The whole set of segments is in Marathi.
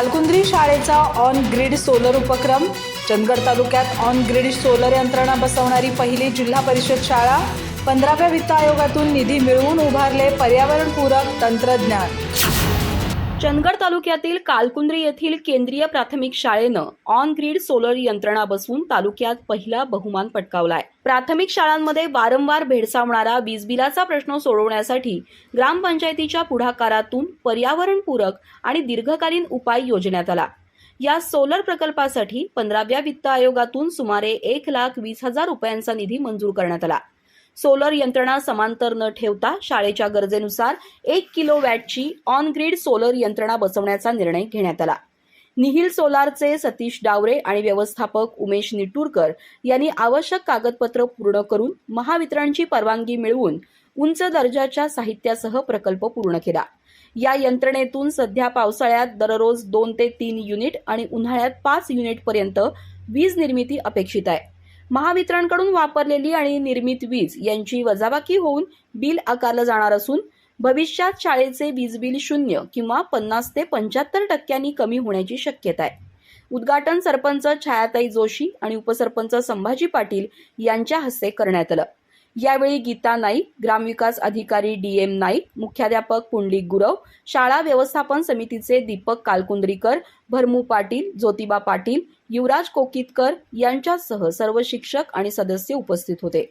कालकुंद्री शाळेचा ऑन ग्रीड सोलर उपक्रम. चंदगड तालुक्यात ऑन ग्रीड सोलर यंत्रणा बसवणारी पहिली जिल्हा परिषद शाळा पंधराव्या वित्त आयोगातून निधी मिळवून उभारले पर्यावरणपूरक तंत्रज्ञान. चंदगड तालुक्यातील कालकुंद्री येथील केंद्रीय प्राथमिक शाळेनं ऑन ग्रीड सोलर यंत्रणा बसवून तालुक्यात पहिला बहुमान पटकावलाय. प्राथमिक शाळांमध्ये वारंवार भेडसावणारा वीज बिलाचा प्रश्न सोडवण्यासाठी ग्रामपंचायतीच्या पुढाकारातून पर्यावरणपूरक आणि दीर्घकालीन उपाय योजण्यात आला. या सोलर प्रकल्पासाठी पंधराव्या वित्त आयोगातून सुमारे एक लाख वीस हजार रुपयांचा निधी मंजूर करण्यात आला. सोलर यंत्रणा समांतर न ठेवता शाळेच्या गरजेनुसार एक किलो वॅटची ऑन ग्रीड सोलर यंत्रणा बसवण्याचा निर्णय घेण्यात आला. निहिल सोलारचे सतीश डावरे आणि व्यवस्थापक उमेश निटूरकर यांनी आवश्यक कागदपत्र पूर्ण करून महावितरणची परवानगी मिळवून उंच दर्जाच्या साहित्यासह प्रकल्प पूर्ण केला. या यंत्रणेतून सध्या पावसाळ्यात दररोज दोन ते तीन युनिट आणि उन्हाळ्यात पाच युनिटपर्यंत वीज निर्मिती अपेक्षित आहे. महावितरणकडून वापरलेली आणि निर्मित वीज यांची वजाबाकी होऊन बिल आकारलं जाणार असून भविष्यात शाळेचे वीज बिल शून्य किंवा पन्नास ते पंच्याहत्तर टक्क्यांनी कमी होण्याची शक्यता आहे. उद्घाटन सरपंच छायाताई जोशी आणि उपसरपंच संभाजी पाटील यांच्या हस्ते करण्यात आलं. यावेळी गीता नाईक ग्रामविकास अधिकारी डी एम नाईक मुख्याध्यापक पुंडलिक गुरव शाळा व्यवस्थापन समितीचे दीपक कालकुंद्रीकर भरमू पाटील ज्योतिबा पाटील युवराज कोकितकर यांच्यासह सर्व शिक्षक आणि सदस्य उपस्थित होते.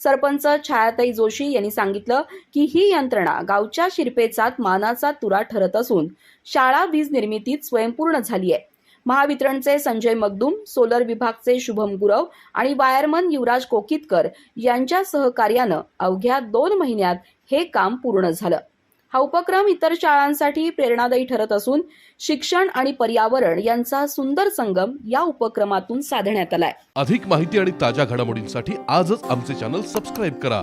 सरपंच छायाताई जोशी यांनी सांगितलं की ही यंत्रणा गावच्या शिरपेचात मानाचा तुरा ठरत असून शाळा वीज निर्मितीत स्वयंपूर्ण झाली आहे. महावितरणचे संजय मगदूम सोलर विभागचे शुभम गुरव आणि वायरमन युवराज कोकितकर यांच्या सहकार्यानं अवघ्या दोन महिन्यात हे काम पूर्ण झालं. हा उपक्रम इतर शाळांसाठी प्रेरणादायी ठरत असून शिक्षण आणि पर्यावरण यांचा सुंदर संगम या उपक्रमातून साधण्यात आलाय. अधिक माहिती आणि ताज्या घडामोडींसाठी आजच आमचे चॅनल सबस्क्राईब करा.